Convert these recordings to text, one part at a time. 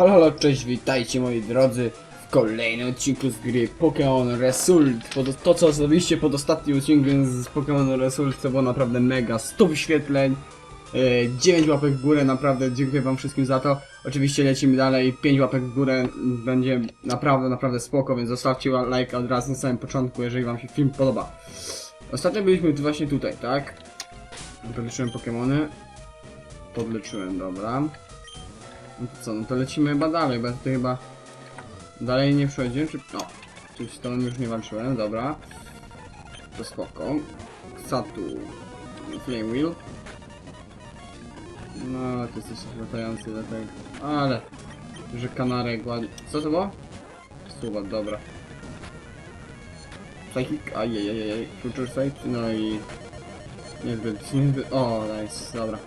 Halo, halo, cześć, witajcie moi drodzy w kolejnym odcinku z gry Pokémon Result. Pod, to co zrobiliście pod ostatnim odcinkiem z Pokémon Result to było naprawdę mega. 100 wyświetleń, e, 9 łapek w górę, naprawdę dziękuję wam wszystkim za to. Oczywiście lecimy dalej, 5 łapek w górę będzie naprawdę, naprawdę spoko, więc zostawcie like od razu na samym początku, jeżeli wam się film podoba. Ostatnio byliśmy właśnie tutaj, tak? Podleczyłem Pokémony. Podleczyłem, dobra. No to co, no to lecimy chyba dalej, bo ja chyba dalej nie przejdziemy, czy... No, czyli z już nie walczyłem, dobra. To spoko. Satu, Flame Wheel. No, to jesteś latający dlatego. Ale, że kanarek ładnie... Co to było? Suwa, dobra. Psychic, ajajajaj, Future Sight, no i... Niezbyt, niezbyt... O, nice, dobra.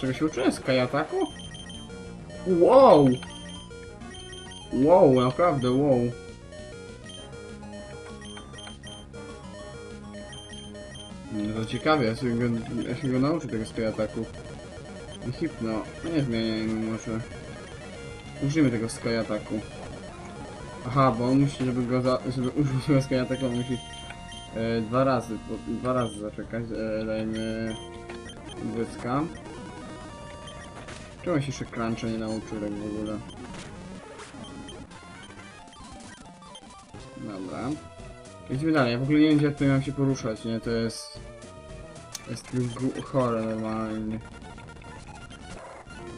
Czego się uczyłem? Z? Wow! Wow, naprawdę, wow. No to ciekawie, ja się go, ja się go nauczę tego. I hipno, no nie zmieniajmy może. Użyjmy tego skajataku. Aha, bo on musi, żeby go za, żeby użyć tego skajataku, on musi e, dwa razy, po, dwa razy zaczekać. E, dajmy błyska. Czemu się jeszcze cruncha nie nauczył tak w ogóle? Dobra. Idźmy dalej, ja w ogóle nie wiem gdzie ja tutaj mam się poruszać, nie? To jest... Jest chore normalnie.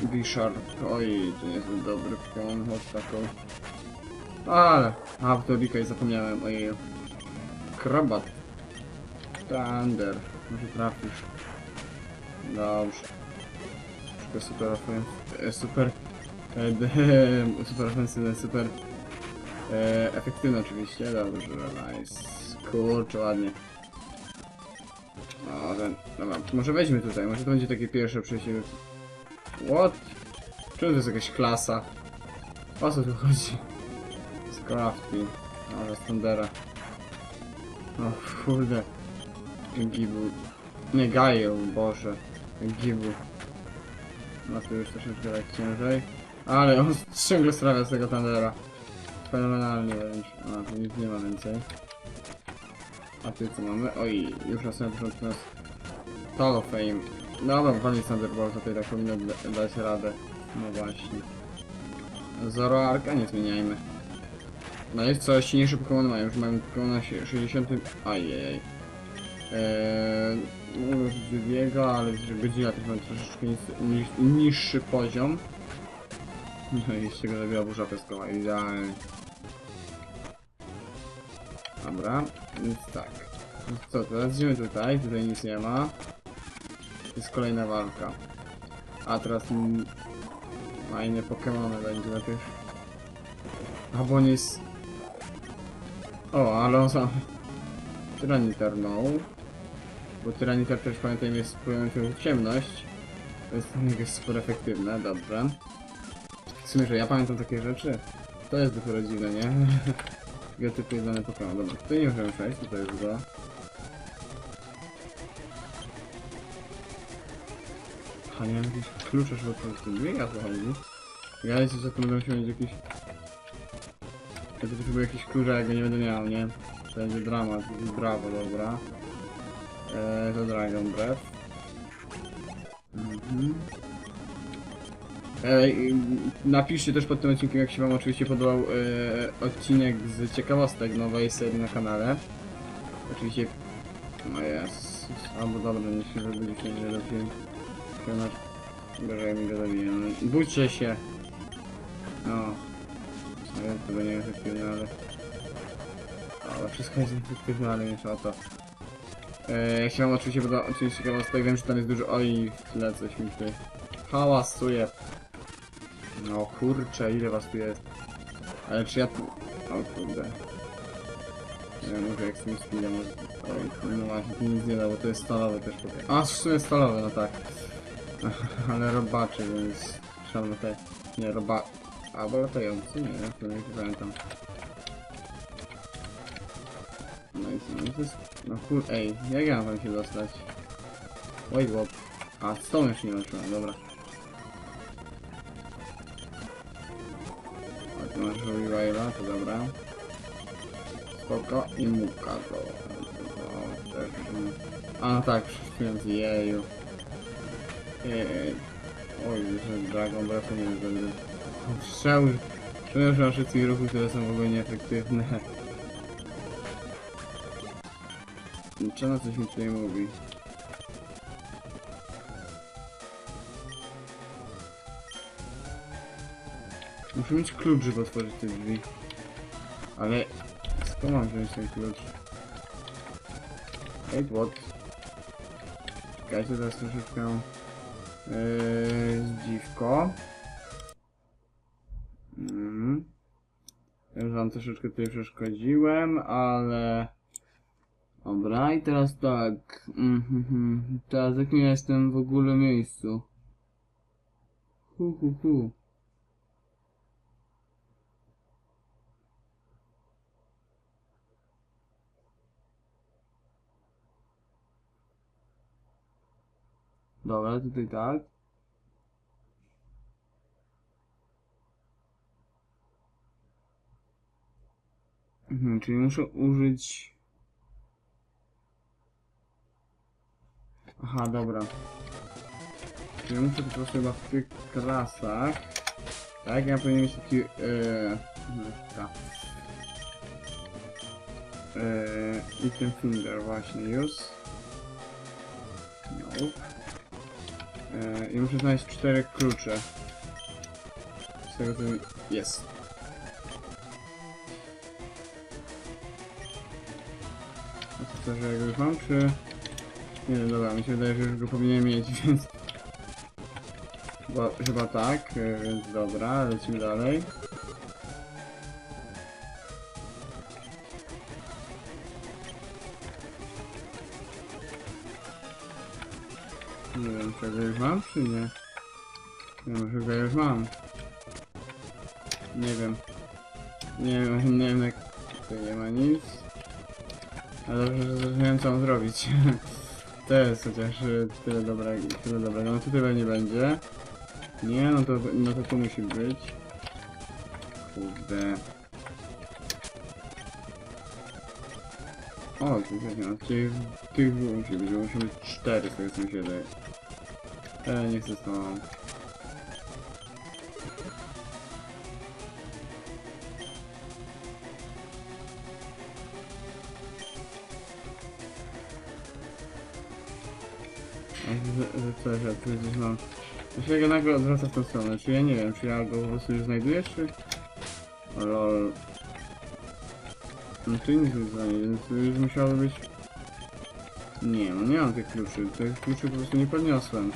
Bishar. Oj, to nie jest dobry Pokémon, chodź taką. Ale... A, w to i zapomniałem, ojej. Krabat. Thunder. Może trafisz. Dobrze. Super, super, e, super, e, super ofensywne, super e, efektywne oczywiście, dobrze, nice, kurczę, ładnie. O, ten, dobra, może weźmy tutaj, może to będzie takie pierwsze przejście. What? Czemu to jest jakaś klasa? O co tu chodzi? Scrafty, może Thundera. O kurde. Gibu. Nie, Gaję, boże. Gibu. No to już troszeczkę tak ciężej. Ale on ciągle sprawia z tego Thundera. Fenomenalnie wręcz. A, tu nic nie ma więcej. A ty co mamy? Oj, już na samym początku nas... Hall of Fame. Dobra, walnie Thunderbolt tutaj tak powinno da- dać radę. No właśnie. Zoroarka nie zmieniajmy. No jest coraz silniejsze Pokémony mają, już mamy Pokémon na sie- 60... Ajajaj. Eee, no już biega, ale godzina też mam troszeczkę niższy poziom. No i z czego zabiła burza peskowa, idealnie. Dobra, więc tak. No co, teraz idziemy tutaj, tutaj nic nie ma. Jest kolejna walka. A teraz fajne Pokémony będzie najpierw. A bo on jest... O, ale on sam... Tyranitar no. Bo Tyranitar też pamiętajmy jest w ciemność. To jest to jest super efektywne, dobrze. W sumie, że ja pamiętam takie rzeczy. To jest dopiero dziwne, nie? Tego typu dane Pokémon. Dobra, tutaj nie możemy przejść, tutaj jest go. A nie mam jakiś klucze, żeby to tu biega. Ja myślę, że tu będą się mieć jakiś... Ja tu potrzebuję jakiś klucz, a ja go nie będę miał, nie? To będzie dramat, brawo, dobra. Eee, to Dragon Breath. Mhm. Ej, napiszcie też pod tym odcinkiem, jak się wam oczywiście podobał e, odcinek z ciekawostek nowej serii na kanale. Oczywiście... No jest... Albo dobra, nie się zrobiliście, nie. Pionasz... Gorzej mi go zabiję. No, Bójcie się! No. Nie wiem, to będzie efektywne, ale... Ale wszystko jest efektywne, ale mniejsza o to. Jak się oczywiście odcinek z ciekawostek, wiem, że tam jest dużo... Oj, w tle coś mi tutaj hałasuje. No kurczę, ile was tu jest? Ale czy ja tu... O kurde. Nie wiem, może jak z tym może... Oj, no właśnie, tu nic nie da, bo to jest stalowe też potem. A, w sumie stalowe, no tak. Ale robaczy, więc... Na te... Nie, roba... Albo latający, nie, to nie pamiętam. No i co, no jest... No kur... Ej, jak ja mam tam się dostać? Wait, what? A, z tą jeszcze nie walczyłem, dobra. A tu masz Revive'a, to dobra. Spoko i muka to. to też. A no tak, przyszpiąc jeju. Ej, oj, że Dragon Breath nie wiem, będę. Strzał, że że wszystkich ruchów, które są w ogóle nieefektywne. Czemu coś mi tutaj mówi? Muszę mieć klucz, żeby otworzyć te drzwi. Ale skąd mam wziąć ten klucz? Wait, what? Czekajcie, teraz troszeczkę... Yy, zdziwko. Mhm. Już wam troszeczkę tutaj przeszkodziłem, ale... Dobra, i teraz tak. Mhm, teraz jak nie jestem w ogóle miejscu. Hu, hu, hu. Dobra, tutaj tak. Mhm, czyli muszę użyć... Aha, dobra. Czyli muszę po prostu chyba w tych klasach... Tak, ja powinien mieć taki... Yy, tak. Yy, item finger właśnie, use. No. Yy, I muszę znaleźć cztery klucze. Z tego co jest. A co, że ja już mam, czy... Nie wiem, dobra, mi się wydaje, że już go powinienem mieć, więc... Bo, chyba tak, więc dobra, lecimy dalej. Nie wiem, czy ja już mam, czy nie? Nie, może go już mam. Nie wiem. Nie wiem, nie wiem jak... Tutaj nie ma nic. Ale dobrze, że zrozumiałem co mam zrobić. to jest chociaż y, tyle dobrego, tyle dobrego. No tutaj pewnie będzie. Nie, no to, no to tu musi być. Kurde. O, no, tych, tych musi być, bo musi być cztery, z tego co mi się wydaje. E, nie chcę z tobą. Co, że tu gdzieś mam... To się nagle odwraca w tą stronę, czy ja nie wiem, czy ja go po prostu już znajduję, czy... Lol. No tu nic nie znajdę, więc to już musiało być... Nie, no nie mam tych kluczy, tych kluczy po prostu nie podniosłem.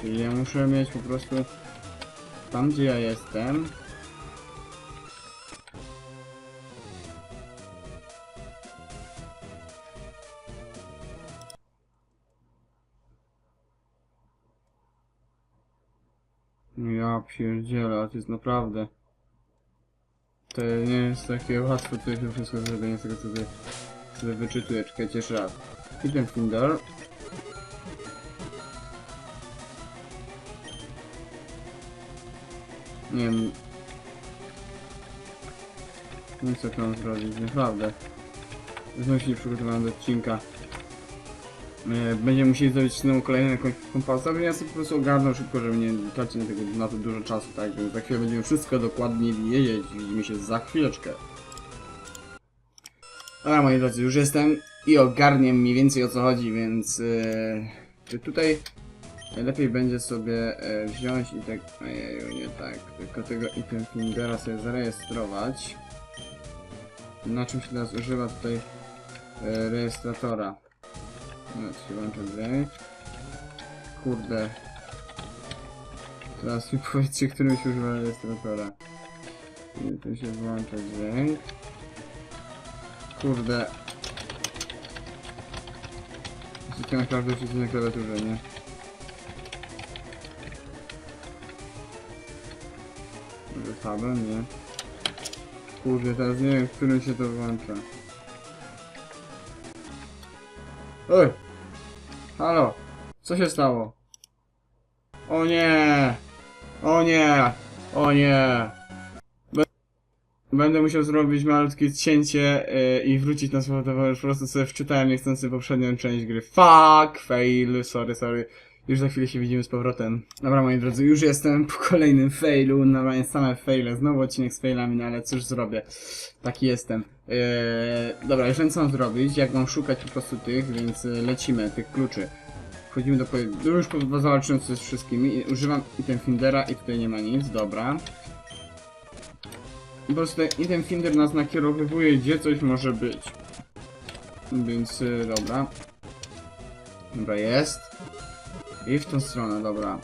Czyli ja muszę mieć po prostu... Tam gdzie ja jestem... Ja pierdzielę, a to jest naprawdę... To nie jest takie łatwe tutaj to wszystko zrobienie z tego co sobie, sobie wyczytuję. Czekajcie jeszcze raz. I ten. Nie wiem. Nie wiem co to zrobić, naprawdę. Znowu się przygotowałem do odcinka. E, Będziemy musieli zrobić znowu kolejne kompasa, więc ja sobie po prostu ogarnę szybko, żeby nie tracić na, tego, na to dużo czasu, tak? Więc za chwilę będziemy wszystko dokładnie wiedzieć. Widzimy się za chwileczkę. Dobra moi drodzy, już jestem i ogarniam mniej więcej o co chodzi, więc yy, tutaj lepiej będzie sobie e, wziąć i tak, ojeju, nie tak, tylko tego item fingera sobie zarejestrować. Na czym się teraz używa tutaj e, rejestratora? No, to się włącza dźwięk. Kurde. Teraz mi powiedzcie, którym się używa rejestratora. Nie, tu się włącza dźwięk. Kurde. Wszystkie naprawdę wszyscy na klawiaturze, nie? Może tabem, nie? Kurde, teraz nie wiem, w którym się to włącza. Oj! Halo! Co się stało? O nie! O nie! O nie! Będę musiał zrobić malutkie cięcie yy, i wrócić na słowo, bo już po prostu sobie wczytałem niechcący poprzednią część gry. Fuck! Fail! Sorry, sorry. Już za chwilę się widzimy z powrotem. Dobra, moi drodzy, już jestem po kolejnym failu. Normalnie same faile. Znowu odcinek z failami, no ale cóż zrobię. Taki jestem. Eee, dobra, już wiem co mam zrobić. Jak mam szukać po prostu tych, więc e, lecimy, tych kluczy. Wchodzimy do pojedynku. Już po- zawalczyłem z wszystkimi. Używam item Findera i tutaj nie ma nic, dobra. Po prostu item Finder nas nakierowywuje, gdzie coś może być. Więc y, dobra. Dobra, jest. I w tą stronę, dobra.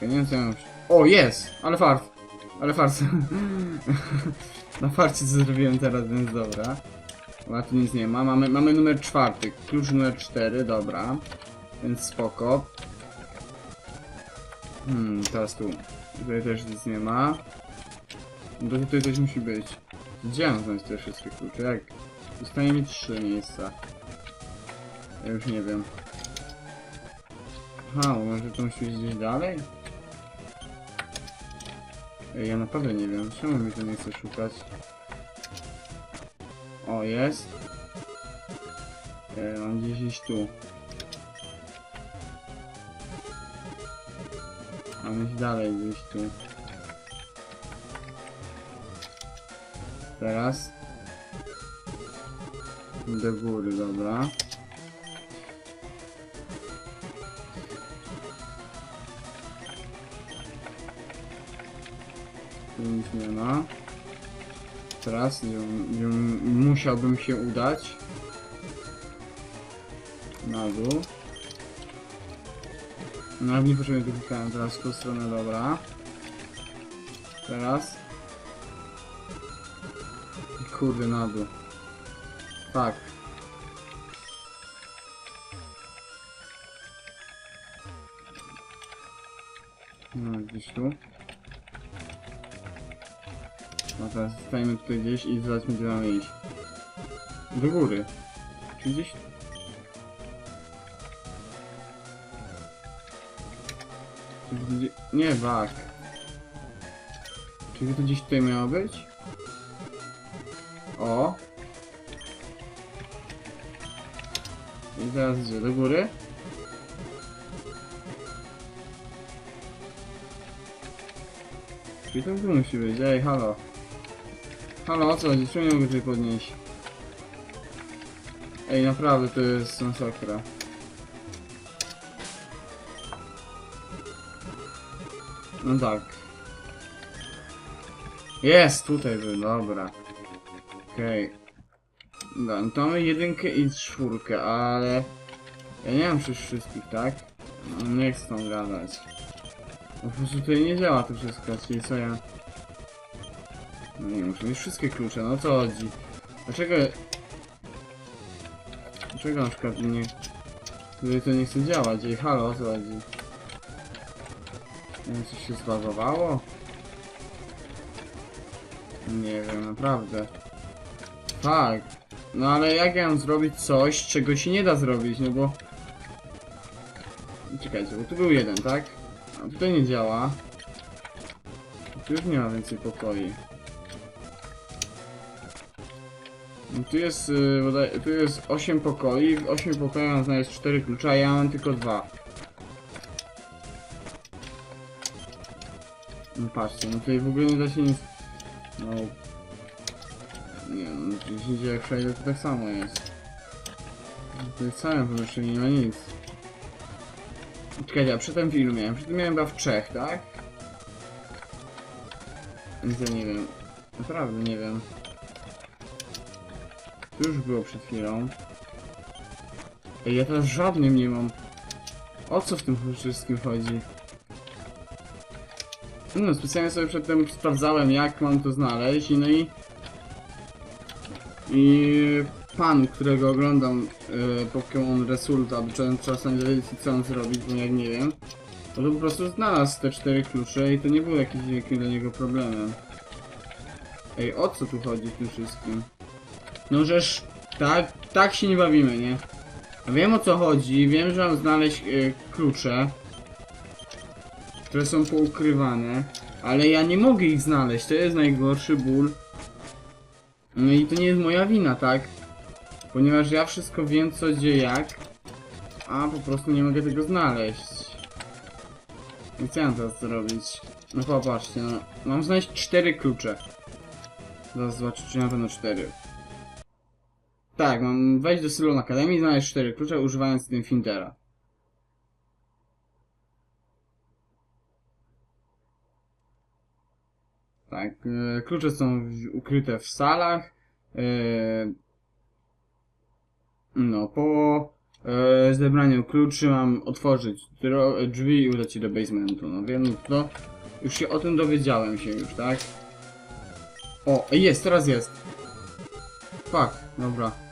Ja nie wiem co ja. O, jest! Ale fart! Ale fart. Na farcie co zrobiłem teraz, więc dobra. Chyba tu nic nie ma. Mamy, mamy numer czwarty. Klucz numer cztery, dobra. Więc spoko. Hmm, teraz tu. Tutaj też nic nie ma. No to tutaj coś musi być. Gdzie mam znaleźć te wszystkie klucze? Jak? Zostanie mi trzy miejsca. Ja już nie wiem. Aha, może to musi być gdzieś dalej? Ej, ja naprawdę nie wiem. Czemu mi to nie chce szukać? O, jest. E, mam gdzieś iść tu. Mam iść dalej gdzieś tu. Teraz. Do góry, dobra. Ma. Teraz musiałbym się udać. Na dół. No nie potrzebuję tu klikałem teraz w tą stronę, dobra. Teraz. Kurde, na dół. Tak. No, gdzieś tu. No teraz stajemy tutaj gdzieś i zobaczmy gdzie mamy iść. Do góry. Czy gdzieś? Nie, bak. Czy to gdzieś tutaj miało być? O. I teraz gdzie? Do góry? Czyli to tu musi być, ej, halo. Halo, o co chodzi? Czemu nie mogę tutaj podnieść? Ej, naprawdę to jest masakra. No tak. Jest, tutaj był, dobra. Okej. Dobra, no to mamy jedynkę i czwórkę, ale... Ja nie mam przecież wszystkich, tak? No, nie chcę tam gadać. Po prostu tutaj nie działa to wszystko, czyli co ja... No nie, muszę mieć wszystkie klucze, no co chodzi? Dlaczego... Dlaczego na przykład nie... Tutaj to nie chce działać, ej halo, co chodzi? Nie coś się zbagowało? Nie wiem, naprawdę. Tak. No ale jak ja mam zrobić coś, czego się nie da zrobić, no bo... Czekajcie, bo tu był jeden, tak? A tutaj nie działa. Tu już nie ma więcej pokoi. Tu jest, bodaj, tu jest 8 pokoi, w 8 pokoi mam znaleźć 4 klucze, a ja mam tylko 2. No patrzcie, no tutaj w ogóle nie da się nic... No... Nie no, tu idzie jak przejdę to tak samo jest. Tutaj w całym pomieszczeniu nie ma nic. Czekajcie, a przy tym filmie miałem? Przy tym miałem chyba w trzech, tak? Więc ja nie wiem. Naprawdę nie wiem. To już było przed chwilą. Ej, ja teraz żadnym nie mam. O co w tym wszystkim chodzi? No, specjalnie sobie przedtem sprawdzałem, jak mam to znaleźć no i... I pan, którego oglądam y, Pokémon Resulta, bo czasem- wiedzieć co on zrobić, bo jak nie wiem, to, to po prostu znalazł te cztery klucze i to nie było jakimś wielkim dla niego problemem. Ej, o co tu chodzi w tym wszystkim? No żeż, tak, tak się nie bawimy, nie? Wiem o co chodzi, wiem, że mam znaleźć y, klucze, które są poukrywane, ale ja nie mogę ich znaleźć, to jest najgorszy ból. No i to nie jest moja wina, tak? Ponieważ ja wszystko wiem co, gdzie, jak, a po prostu nie mogę tego znaleźć. I co ja mam teraz zrobić? No popatrzcie, no, mam znaleźć cztery klucze. Zaraz zobaczę, czy na pewno cztery. Tak, mam wejść do Sylon Akademii i znaleźć cztery klucze używając tym Findera. Tak, e, klucze są ukryte w salach. E, no, po e, zebraniu kluczy mam otworzyć drzwi i udać się do basementu. No wiem, to już się o tym dowiedziałem się już, tak? O, jest, teraz jest. Fuck, dobra.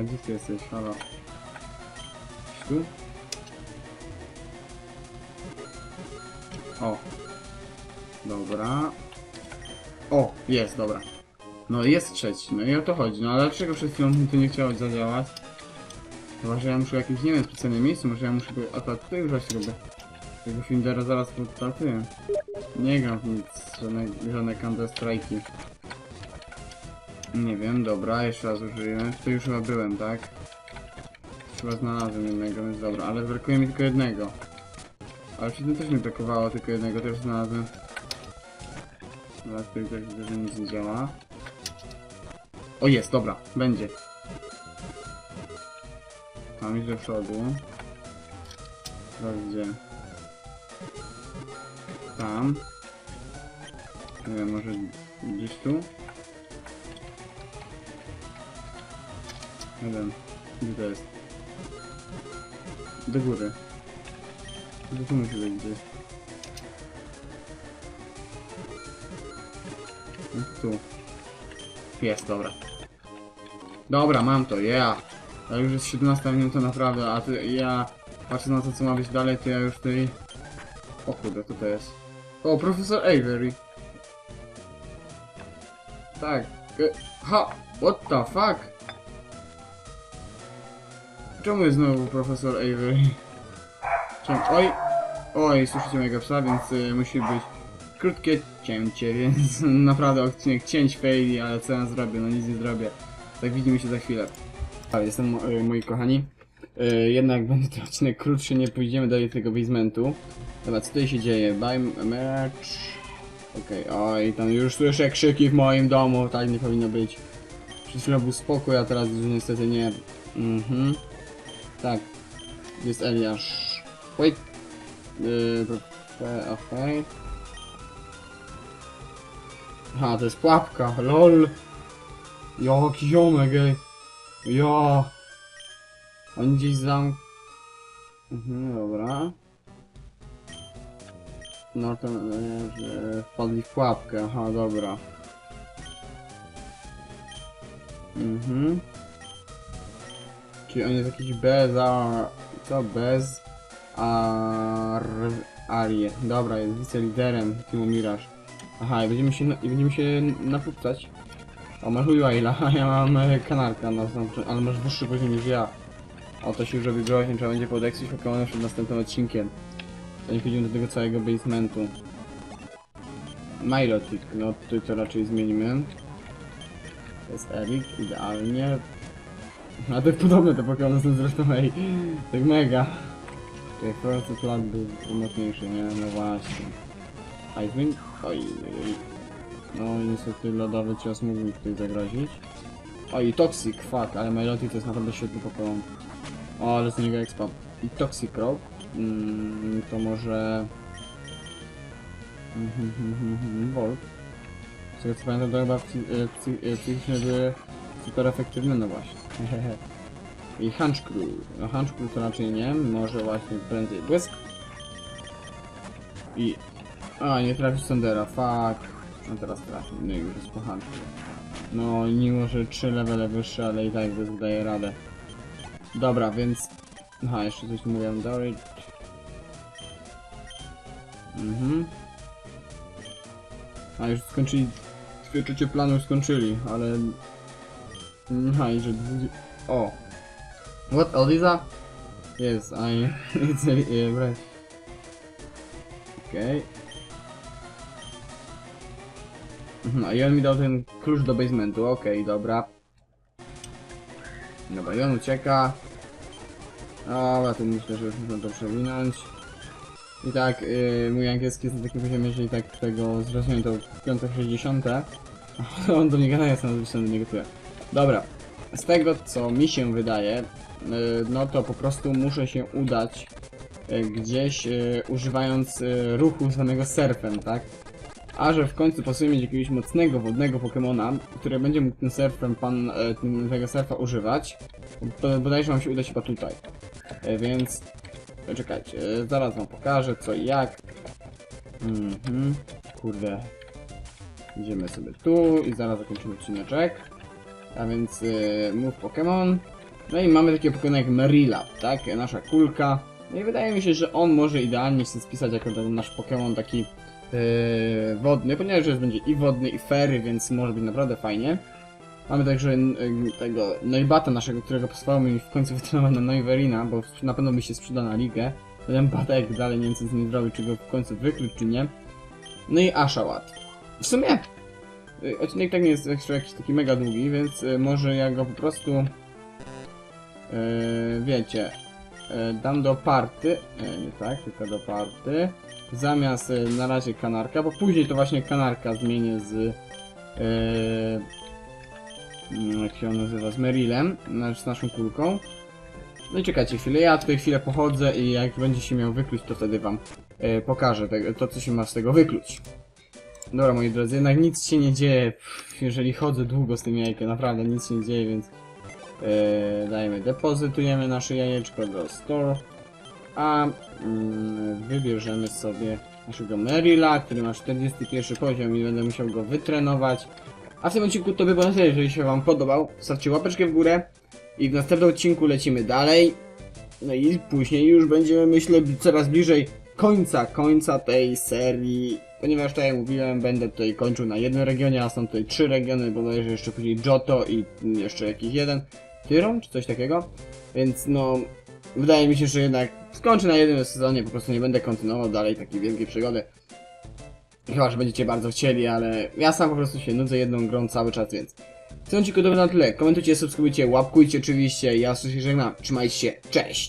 A gdzie ty jesteś? Halo. Tu? O. Dobra. O, jest, dobra. No jest trzeci, no i o to chodzi. No ale dlaczego przed chwilą mi to nie chciało zadziałać? Chyba, że ja muszę w jakimś, nie wiem, specjalnym miejscu, może ja muszę go akurat tutaj używać tego. Tego Findera zaraz podtratuję. Nie gram w nic, żadne, żadne Counter Strike'i. Nie wiem, dobra, jeszcze raz użyję. Tu już chyba byłem, tak? Chyba znalazłem jednego, więc dobra, ale brakuje mi tylko jednego. Ale przy tym też mi brakowało tylko jednego, też znalazłem. Ale tutaj też widzę, że nic nie działa. O jest, dobra, będzie. Tam iść do przodu. Teraz gdzie? Tam. Nie wiem, może gdzieś tu? Nie wiem, gdzie to jest? Do góry. Do tu musi być gdzieś. No tu. Jest, dobra. Dobra, mam to, yeah. A już jest 17 minuta naprawdę, a ty, ja patrzę na to co ma być dalej, to ja już tutaj... O kurde, to jest? O, profesor Avery. Tak. e, Ha! What the fuck? Czemu znowu profesor Avery? Czemu? Oj! Oj, słyszycie mojego psa, więc y, musi być krótkie cięcie, więc naprawdę odcinek cięć faili, ale co ja zrobię? No nic nie zrobię. Tak widzimy się za chwilę. Ale jestem mo- y, moi kochani. Y, jednak będzie ten odcinek krótszy, nie pójdziemy dalej tego basementu. Dobra, co tutaj się dzieje? Buy merch. Okej, oj, tam już słyszę krzyki w moim domu, tak nie powinno być. Przed chwilą był spokój, a teraz już niestety nie. Mhm. Tak. Jest Eliasz. Wait. Yy, okej. Aha, to jest pułapka, lol. Jaki ziomek, ej. Ja. On gdzieś zam... Mhm, dobra. No to, e, że wpadli w pułapkę, aha, dobra. Mhm. Czyli on jest jakiś bez, a... co, bez... Ar... Arie. Dobra, jest wiceliderem Teamu Miraż. Aha, i będziemy się, i będziemy się napupcać. O, masz Wayla, a ja mam e, kanarka, na, na, ale masz wyższy poziom niż ja. O, to się już robi groźnie, trzeba będzie podeksić Pokémon przed następnym odcinkiem. Zanim pójdziemy do tego całego basementu. Milotic, no tutaj to raczej zmienimy. To jest Erik, idealnie. A to podobne te Pokémony są zresztą, ej, tak mega. Tutaj Frosted Land był mocniejszy, nie? No właśnie. Icewind? Oj, oj. No i niestety lodowy cios mógł mi tutaj zagrozić. Oj, Toxic, fuck, ale Milotic to jest naprawdę świetny Pokémon. O, ale z niego expa. I Toxic Rock. Mm, to może... Volt. Z tego co pamiętam, to chyba e, e, psychiczne były super efektywne, no właśnie. I Hunchcrew. No Hunchcrew to raczej nie, może właśnie prędzej błysk. I... A, nie trafił Sandera, fuck. No teraz trafił, no już jest po Hunchcrew. No, mimo że 3 levele wyższe, ale i tak błysk daje radę. Dobra, więc... Aha, jeszcze coś mówiłem, Dorit. Mhm. A już skończyli dwie trzecie planu skończyli, ale... Aha, i że... O! What, Eliza? Yes, I... It's a... Yeah, right. Okej. No i on mi dał ten klucz do basementu, okej, dobra. Dobra, i on ucieka. Dobra, tu myślę, że już można to przewinąć. I tak, yy, mój angielski jest na takim poziomie, że i tak tego zrozumiem to 560. On do mnie gada, ja sam do niego tyle. Dobra, z tego co mi się wydaje, yy, no to po prostu muszę się udać yy, gdzieś yy, używając ruchu zwanego surfem, tak? A że w końcu pasuje mieć jakiegoś mocnego wodnego Pokemona, który będzie mógł tym surfem pan tego surfa używać, bo- bodajże mam się udać chyba tutaj. Więc czekajcie, zaraz wam pokażę co i jak. Mhm, kurde. Idziemy sobie tu i zaraz zakończymy odcineczek. A więc e, move Pokémon. No i mamy takiego Pokémon jak Merila, tak? E, Nasza kulka. No i wydaje mi się, że on może idealnie się spisać jako ten nasz Pokémon taki yy, wodny, ponieważ jest będzie i wodny, i fery, więc może być naprawdę fajnie. Mamy także yy, tego Noibata naszego, którego posłał mi w końcu wytrenować na Noiverina, bo na pewno by się sprzeda na ligę. Ten Batek dalej nie wiem co z nim zrobić, czy go w końcu wykluć, czy nie. No i Ashawat. W sumie yy, odcinek tak nie jest jeszcze jakiś taki mega długi, więc yy, może ja go po prostu yy, wiecie, yy, dam do party, yy, nie tak, tylko do party zamiast e, na razie kanarka, bo później to właśnie kanarka zmienię z mm, jak się on nazywa, z Merilem, z naszą kulką. No i czekajcie chwilę, ja tutaj chwilę pochodzę i jak będzie się miał wykluć, to wtedy wam pokażę tego, to, co się ma z tego wykluć. Dobra, moi drodzy, jednak nic się nie dzieje, jeżeli chodzę długo z tym jajkiem, naprawdę nic się nie dzieje, więc e, dajemy, depozytujemy nasze jajeczko do store a mm, wybierzemy sobie naszego Merila, który ma 41 poziom i będę musiał go wytrenować. A w tym odcinku to by było na tyle, jeżeli się wam podobał, zostawcie łapeczkę w górę i w następnym odcinku lecimy dalej. No i później już będziemy, myślę, coraz bliżej końca, końca tej serii. Ponieważ tak jak mówiłem, będę tutaj kończył na jednym regionie, a są tutaj trzy regiony, bodajże jeszcze później Johto i jeszcze jakiś jeden. Tyron, czy coś takiego. Więc no, wydaje mi się, że jednak skończę na jednym sezonie, po prostu nie będę kontynuował dalej takiej wielkiej przygody. Chyba, że będziecie bardzo chcieli, ale ja sam po prostu się nudzę jedną grą cały czas, więc... W tym odcinku na tyle. Komentujcie, subskrybujcie, łapkujcie oczywiście. Ja się żegnam. Trzymajcie się. Cześć!